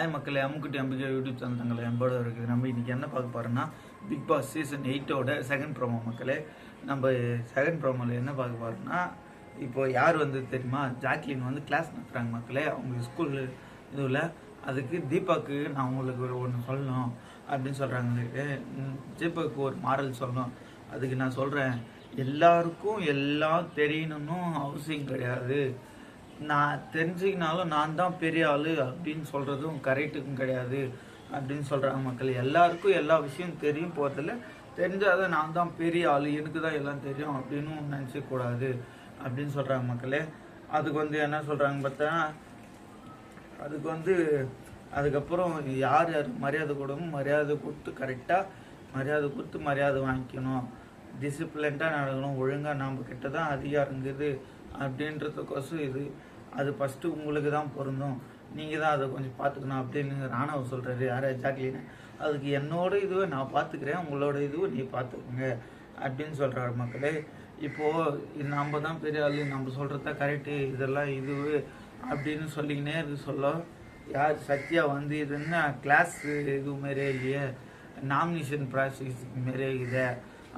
ஆய் மக்களே. அம்முக்குட்டி Ambika YouTube channel தங்களை அன்போட இருக்குது நம்ம இன்னைக்கு என்ன பார்க்க போறோம்னா பிக் பாஸ் சீசன் எயிட்டோட செகண்ட் ப்ரோமோ மக்களே. நம்ம செகண்ட் ப்ரோமோவில் என்ன பார்க்க போறோம்னா இப்போ யார் வந்து தெரியுமா? ஜாக்லின் வந்து கிளாஸ் நடத்துகிறாங்க மக்களே. அவங்க ஸ்கூல் இதுவில் அதுக்கு தீபாக்கு நான் உங்களுக்கு ஒரு ஒன்று சொல்லணும் அப்படின்னு சொல்கிறாங்க தீபாக்கு ஒரு மாடல் சொல்லணும். அதுக்கு நான் சொல்கிறேன் எல்லாருக்கும் எல்லாம் தெரியணும்னு அவசியம் கிடையாது. நான் தெரிஞ்சுக்கினாலும் நான் தான் பெரிய ஆள் அப்படின்னு சொல்கிறதும் கரெக்டுக்கும் கிடையாது அப்படின்னு சொல்கிறாங்க மக்கள். எல்லாருக்கும் எல்லா விஷயம் தெரியும் போகிறதில்ல தெரிஞ்சாதான் நான் தான் பெரிய ஆள் எனக்கு தான் எல்லாம் தெரியும் அப்படின்னு நினச்ச கூடாது அப்படின்னு சொல்கிறாங்க மக்களே. அதுக்கு வந்து என்ன சொல்கிறாங்க பார்த்தா அதுக்கு வந்து அதுக்கப்புறம் யார் யார் மரியாதை கொடுமோ மரியாதை கொடுத்து கரெக்டாக மரியாதை கொடுத்து மரியாதை வாங்கிக்கணும். டிசிப்ளின்டாக நடக்கணும் ஒழுங்காக நம்ம கிட்ட தான் அதிகாரங்குது அப்படின்றதுக்கோசம் இது. அது ஃபஸ்ட்டு உங்களுக்கு தான் பொருந்தும். நீங்கள் தான் அதை கொஞ்சம் பார்த்துக்கணும் அப்படின்னு ராணவ சொல்கிறாரு யார்? ஜாக்லின்னு அதுக்கு என்னோட இதுவை நான் பார்த்துக்கிறேன். உங்களோட இதுவை நீ பார்த்துக்குங்க அப்படின்னு சொல்கிறாரு மக்களே. இப்போது நம்ம தான் பெரிய ஆள் நம்ம சொல்கிறது தான் கரெக்டு இதெல்லாம் இது அப்படின்னு சொல்லிக்கினே இருக்கு. சொல்ல யார்? சத்யா வந்து இது என்ன கிளாஸ் இது மாரியே இல்லையே நாமினேஷன் ப்ராசஸ் மாரியே இதை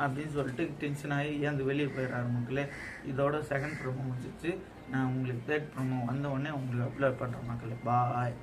அப்படின்னு சொல்லிட்டு டென்ஷன் ஆகி ஏந்து வெளியே போயிடுறாரு மக்களே இதோட செகண்ட் ப்ரோமோ முடிச்சிச்சு நான் உங்களுக்கு தேர்ட் ப்ரோமோ வந்த உடனே உங்களுக்கு அப்லோட் பண்ணுறேன் மக்களே. பாய்